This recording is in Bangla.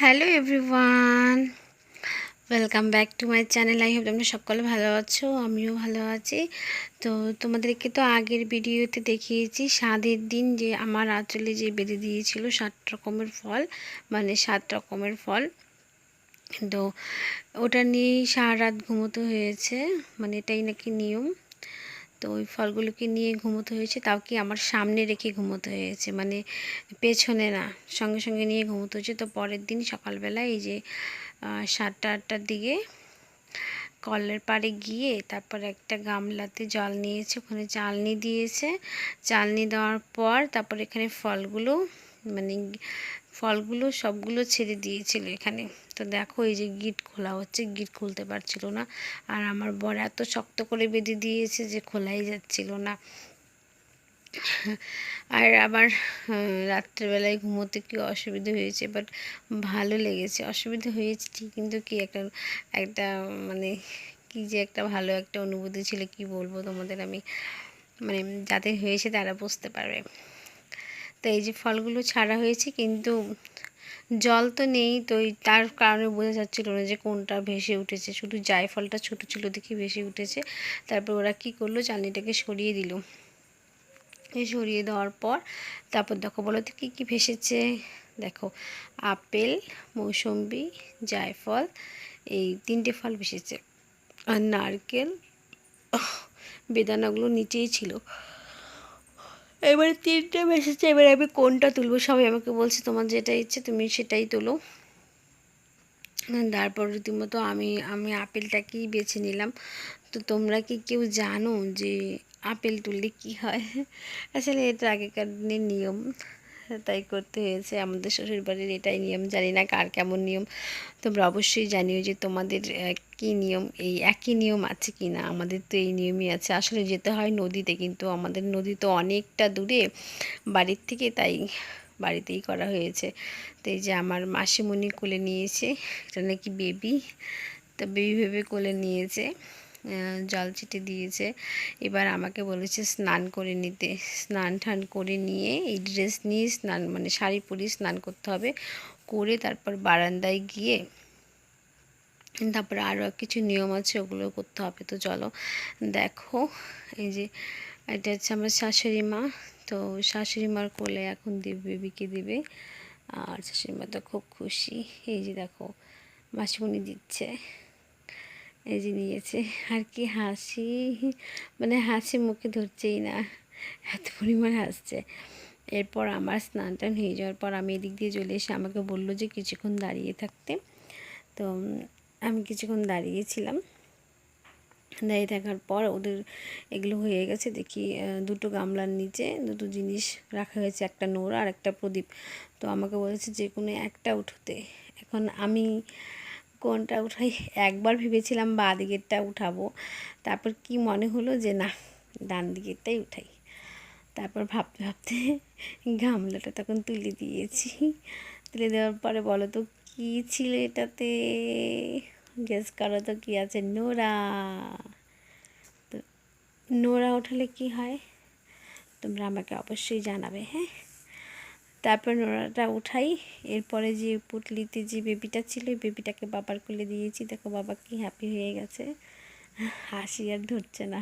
Hello everyone, welcome back to my channel. I hope তোমরা সকলে ভালো আছো, আমিও ভালো আছি। তো তোমাদেরকে তো আগের ভিডিওতে দেখিয়েছি, স্বাদের দিন যে আমার আঁচলে যে বেঁধে দিয়েছিল সাত রকমের ফল মানে সাত রকমের ফল। তো ওটা নিয়েই সারা রাত ঘুমোতে হয়েছে মানে এটাই নাকি নিয়ম। তো ওই ফলগুলোকে নিয়ে ঘুমোতে হয়েছে, তাও কি আমার সামনে রেখে ঘুমোতে হয়েছে মানে পেছনে না, সঙ্গে সঙ্গে নিয়ে ঘুমোতে হয়েছে। তো পরের দিন সকালবেলা এই যে সাতটা আটটার দিকে কলের পাড়ে গিয়ে তারপর একটা গামলাতে জল নিয়েছে, ওখানে চালনি দিয়েছে। চালনি দেওয়ার পর তারপর এখানে ফলগুলো মানে ফলগুলো সবগুলো ছেড়ে দিয়েছিল এখানে। তো দেখো এই যে গিট খোলা হচ্ছে, গিট খুলতে পারছিল না। আর আমার বর এত শক্ত করে বেঁধে দিয়েছে যে খোলাই যাচ্ছিল না। আর আবার রাত্রেবেলায় ঘুমোতে কি অসুবিধা হয়েছে? বাট ভালো লেগেছে। অসুবিধা হয়েছে ঠিক, কিন্তু কি একটা একটা মানে কি যে একটা ভালো একটা অনুভূতি ছিল, কি বলব তোমাদের আমি? মানে যাদের হয়েছে তারা বুঝতে পারবে। তো এই যে ফলগুলো ছাড়া হয়েছে কিন্তু জল তো নেই, তো তার কারণে বোঝা যাচ্ছিল না যে কোনটা ভেসে উঠেছে। শুধু জায়ফলটা ছোট ছিল দেখি ভেসে উঠেছে। তারপর ওরা কি করল? চালনিটাকে সরিয়ে দিল। সরিয়ে দেওয়ার পর তারপর দেখো, বলো তো কী কী ভেসেছে? দেখো, আপেল, মৌসম্বি, জায়ফল, এই তিনটে ফল ভেসেছে। আর নারকেল বেদানাগুলো নিচেই ছিল। এবারে তিনটে ভেসেছে এবারে আমি কোনটা তুলবো? সবাই আমাকে বলছে, তোমার যেটা ইচ্ছে তুমি সেটাই তোলো। তারপর রীতিমতো আমি আমি আপেলটাকেই বেছে নিলাম। তো তোমরা কি কেউ জানো যে আপেল তুললে কি হয়? আসলে এটা আগেকার দিনের নিয়ম। তাই করতে হয়েছে। আমাদের শ্বশুর বাড়ির এটাই নিয়ম। জানি না কার কেমন নিয়ম। তোমরা অবশ্যই জানিও যে তোমাদের কী নিয়ম, এই একই নিয়ম আছে কি না? আমাদের তো এই নিয়মই আছে। আসলে যেতে হয় নদীতে, কিন্তু আমাদের নদী তো অনেকটা দূরে বাড়ির থেকে, তাই বাড়িতেই করা হয়েছে। তো এই যে আমার মাসিমণি কোলে নিয়েছে এটা নাকি বেবি তো বেবি ভেবে কোলে নিয়েছে জল ছিটে দিয়েছে। এবার আমাকে বলেছে স্নান করে নিতে। স্নান টান করে নিয়ে এই ড্রেস নিয়ে স্নান মানে শাড়ি পরিয়ে স্নান করতে হবে। করে তারপর বারান্দায় গিয়ে তারপরে আরও কিছু নিয়ম আছে, ওগুলো করতে হবে। তো চলো, দেখো, এই যে এটা হচ্ছে আমার শাশুড়ি মা। তো শাশুড়ি মার কোলে এখন দেবে বেবিকে দিবে। আর শাশুড়ি মা তো খুব খুশি। এই যে দেখো, মাসিমণি দিচ্ছে। এই যে নিয়েছে। আর কি হাসি? মানে হাসি মুখে ধরছেই না। এত পরিমাণ হাসছে। এরপর আমার স্নান টান হয়ে যাওয়ার পর আমি এদিক দিয়ে চলে এসে আমাকে বলল যে কিছুক্ষণ দাঁড়িয়ে থাকতে। তো আমি কিছুক্ষণ দাঁড়িয়েছিলাম। দাঁড়িয়ে থাকার পর ওদের এগুলো হয়ে গেছে। দেখি দুটো গামলার নিচে দুটো জিনিস রাখা হয়েছে, একটা নোড়া আর একটা প্রদীপ। তো আমাকে বলেছে যে কোনো একটা উঠোতে। এখন আমি কোনটা উঠাই? একবার ভেবেছিলাম বা দিকেরটা উঠাবো। তারপর কি মনে হলো যে না ডান দিকেরটাই উঠাই। তারপর ভাবতে ভাবতে গামলাটা তখন তুলে দিয়েছি। তুলে দেওয়ার পরে বলো তো, কী ছিল এটাতে? গেস করো তো, কী আছে? নোরা। তো নোরা উঠালে কি হয়? তোমরা আমাকে অবশ্যই জানাবে হ্যাঁ? তারপর নোড়াটা উঠাই। এরপরে যে পুটলিতে যে বেবিটা ছিল বেবিটাকে বাবার কোলে দিয়েছি। দেখো বাবা কি হ্যাপি হয়ে গেছে। হাসি আর ধরছে না।